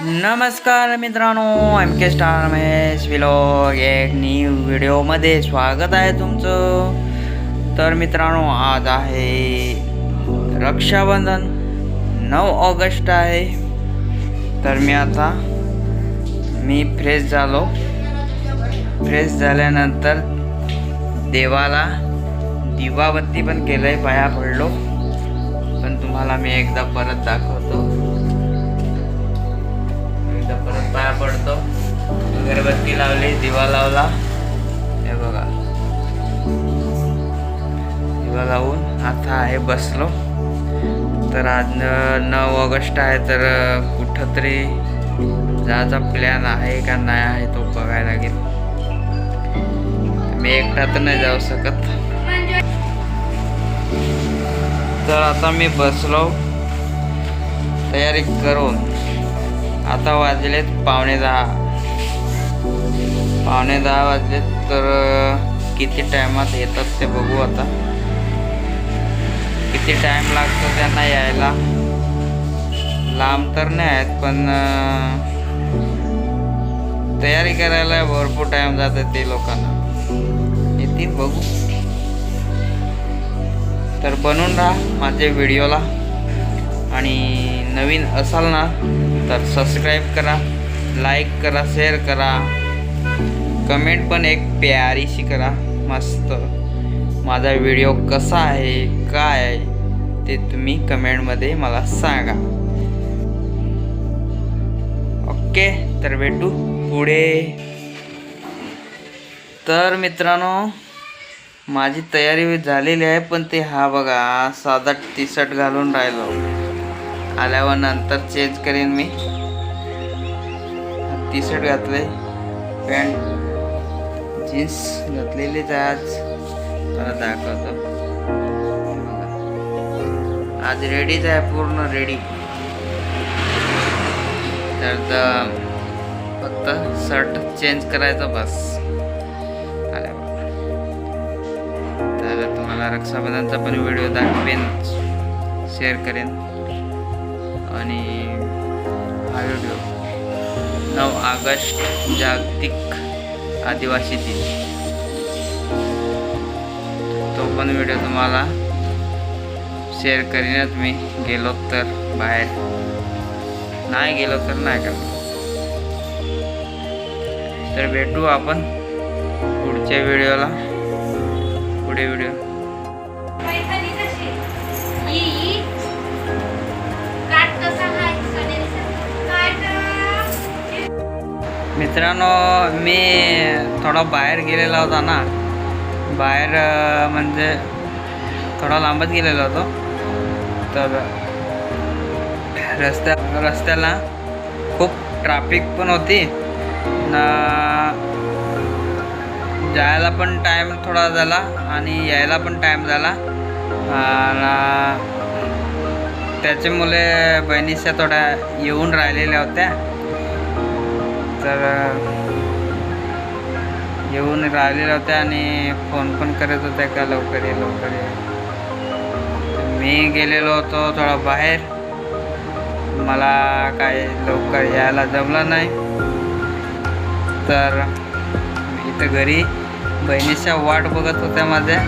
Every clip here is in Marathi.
नमस्कार मित्रांनो M K star Mahesh vlog एक न्यू व्हिडिओमध्ये स्वागत आहे तुमचं. तर मित्रांनो आज आहे रक्षाबंधन नऊ ऑगस्ट आहे. तर मी आता मी फ्रेश झालो. फ्रेश झाल्यानंतर देवाला दिवाबत्ती पण केलं आहे पाया पडलो. पण तुम्हाला मी एकदा परत दाखवतो. एकदा परत पाया पडतो. अगरबत्ती लावली दिवा लावला. हे बघा. दिवा लावून आता आहे बसलो. तर आज नऊ ऑगस्ट आहे तर कुठं तरी जायचा प्लॅन आहे का नाही आहे तो बघायला लागेल. मी एकटा तर नाही जाऊ शकत. तर आता मी बसलो. तयारी करून. आता वाजलेत पावणे दहा. पावणे दहा वाजलेत तर किती टायमात येतात ते बघू आता. किती टाइम लागतो त्यांना यायला? लांब तर नाही आहेत पण तयारी करायला भरपूर टाइम जातात ते लोकांना. येतील बघू. तर बनून राहा माझ्या व्हिडिओला. आणि नवीन असाल ना तर सबस्क्राईब करा लाईक करा शेअर करा. कमेंट पण एक प्यारीशी करा. मस्त. माझा व्हिडिओ कसा आहे काय आहे ते तुम्ही कमेंटमध्ये मला सांगा. ओके तर भेटू पुढे. तर मित्रांनो माझी तयारी झालेली आहे पण ते हा बघा साधा टी शर्ट घालून राहिलो. आल्यावर नंतर चेंज करेन मी. टी शर्ट घातले पॅन्ट जीन्स घातलेलीच आहे आज. मला दाखवतो. आज रेडीच आहे पूर्ण रेडी तर फक्त शर्ट चेंज करायचं बस. आल्यावर तर तुम्हाला रक्षाबंधनचा पण व्हिडिओ दाखवेन. शेअर करेन. आणि हा व्हिडिओ नऊ ऑगस्ट जागतिक आदिवासी दिन. तो पण व्हिडिओ तुम्हाला शेअर करीनच मी. गेलो तर बाहेर. नाही गेलो तर नाही करणार तर भेटू आपण पुढच्या व्हिडिओला पुढे व्हिडिओ मित्रांनो मी थोडा बाहेर गेलेला होता ना. बाहेर म्हणजे थोडा लांबच गेलेला होतो. तर रस्त्या रस्त्याला खूप ट्रॅफिक पण होती. ना जायला पण टाईम थोडा झाला आणि यायला पण टाईम झाला. आणि त्याच्यामुळे बहिणीच्या थोड्या येऊन राहिलेल्या होत्या. तर येऊन राहिलेल्या होत्या आणि फोन पण करत होत्या का लवकर ये लवकर ये. मी गेलेलो होतो थोडा बाहेर. मला काय लवकर यायला जमलं नाही. तर मी इथं घरी बहिणीच्या वाट बघत होत्या माझ्या.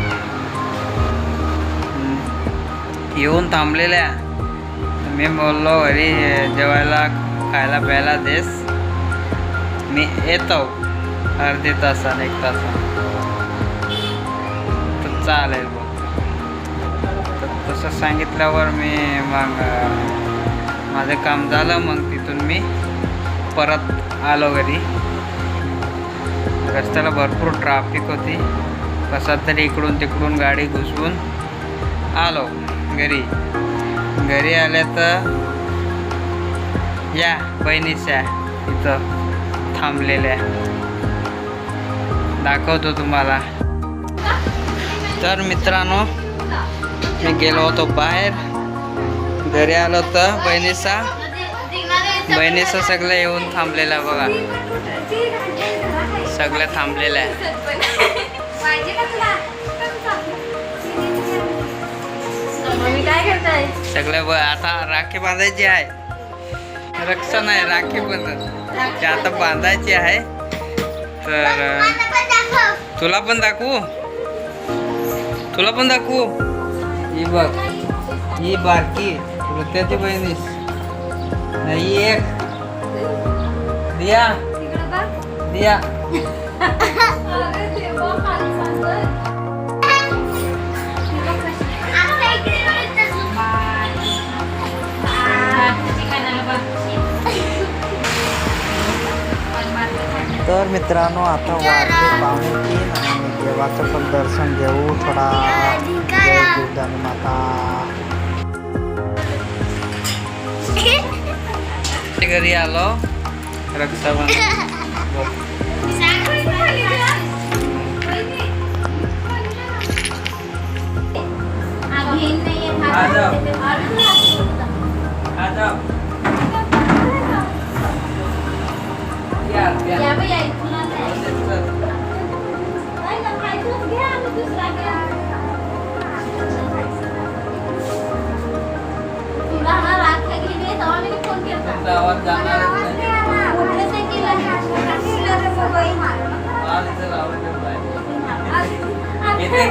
येऊन थांबलेल्या. मी बोललो घरी जेवायला खायला प्यायला देस. मी येतो. अर्धे तासाने एक तासाने तर चालेल बघ. तर तसं सांगितल्यावर मी मग माझं काम झालं मग तिथून मी परत आलो घरी. रस्त्याला भरपूर ट्राफिक होती. कसा तरी इकडून तिकडून गाडी घुसवून आलो घरी. घरी आल्या तर या बहिणीच्या इथं. थांबलेल्या दाखवतो तुम्हाला. तर मित्रांनो मी गेलो होतो बाहेर. घरी आलो तर बहिणीचा. बहिणीचं सगळं येऊन थांबलेलं आहे बघा. सगळं थांबलेलं आहे. सगळं ब आता राखी बांधायची आहे. रक्षा नाही राखी बंधन आता बांधायची आहे तर तुला पण दाखवू? तुला पण दाखवू? ही बघ ही बारकी तुला त्याची बहिणीस. ही एक. दिया. दिया. तर मित्रांनो आता वाजले पावणे तीन आणि देवाचं पण दर्शन घेऊ. थोडा जय दुर्गानी माता. घरी आलो. रक्षाबंधन. खाली जा.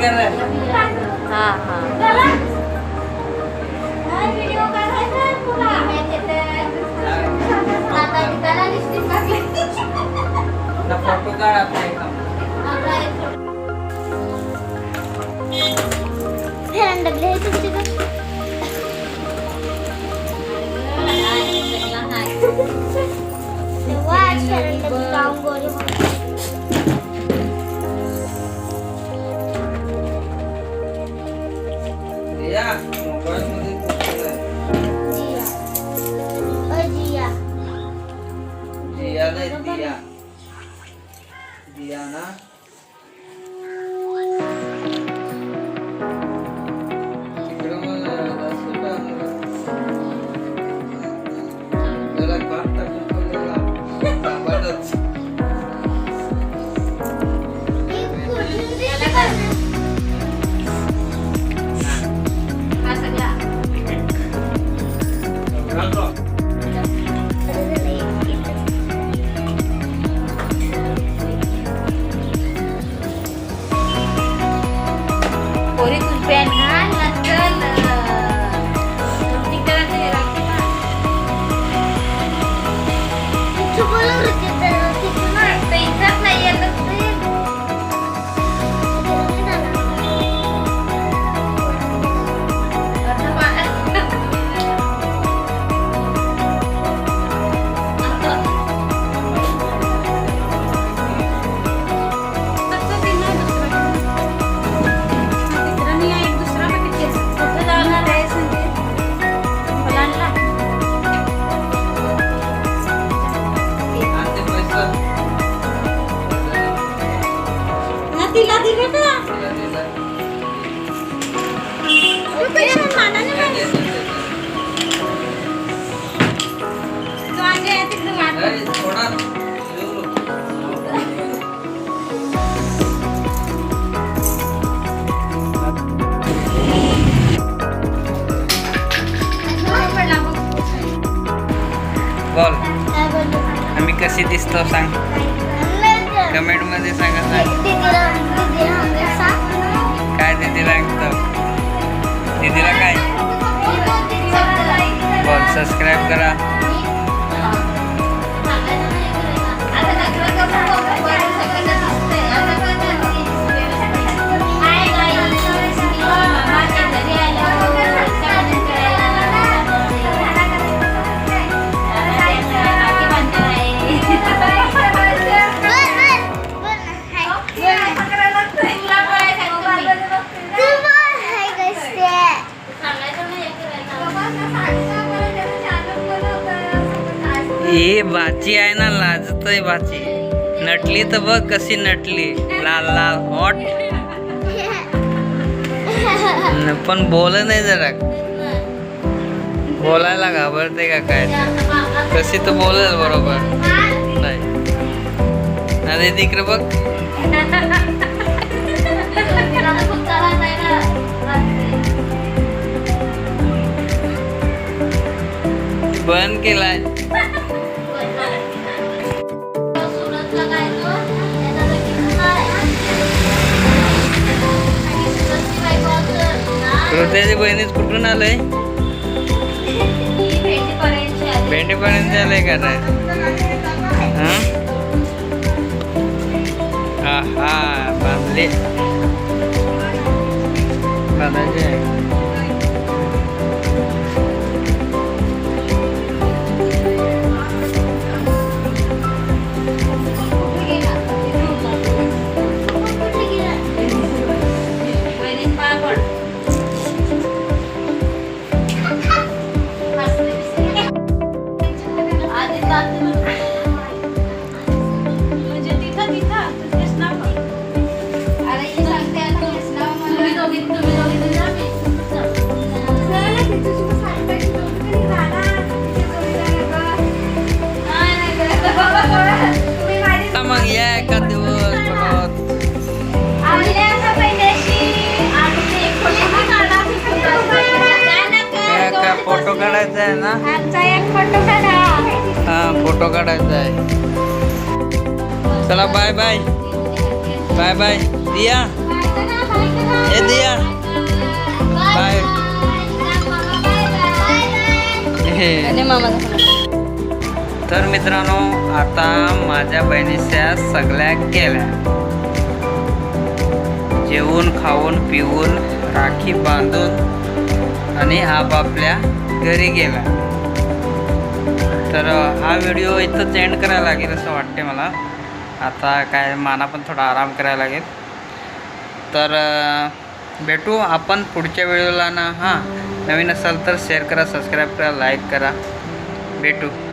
तुला. आता त्याला लिपस्टिक टाकली. फोटो काढ आपल्या एका. आपला एक कशी दिसतो सांग. कमेंटमध्ये सांगा सांग. काय दिदी लागतं? दीदीला काय? बोल सबस्क्राईब करा. ही बाची आहे ना लाजतय बाची नटली तर बघ कशी नटली. लाल लाल हॉट पण बोल नाही जरा. बोलायला घाबरते का काय? कशी तर बोलेल बरोबर. नाही. अरे तिकडे बघ. बंद केलाय. हृदयाची बहिणीच कुठून आलंय? ही भेंडीपर्यंतची आली. भेंडीपर्यंत आलंय का नाही? हा? हा बांधले. बांधायचे काढायचा आहे ना? हा फोटो काढायचा आहे. चला bye bye bye bye Diya? ए दिया? बाय. तर मित्रांनो आता माझ्या बहिणीच्या सगळ्या गेल्या जेवून खाऊन पिऊन राखी बांधून आणि आपापल्या घरी गेला. तर हा व्हिडिओ इथंच एंड करायला लागेल असं वाटते मला. आता काय माना पण थोडा आराम करायला लागेल. तर भेटू आपण पुढच्या व्हिडिओला ना हां. नवीन असाल तर शेअर करा सबस्क्राईब करा लाईक करा. भेटू.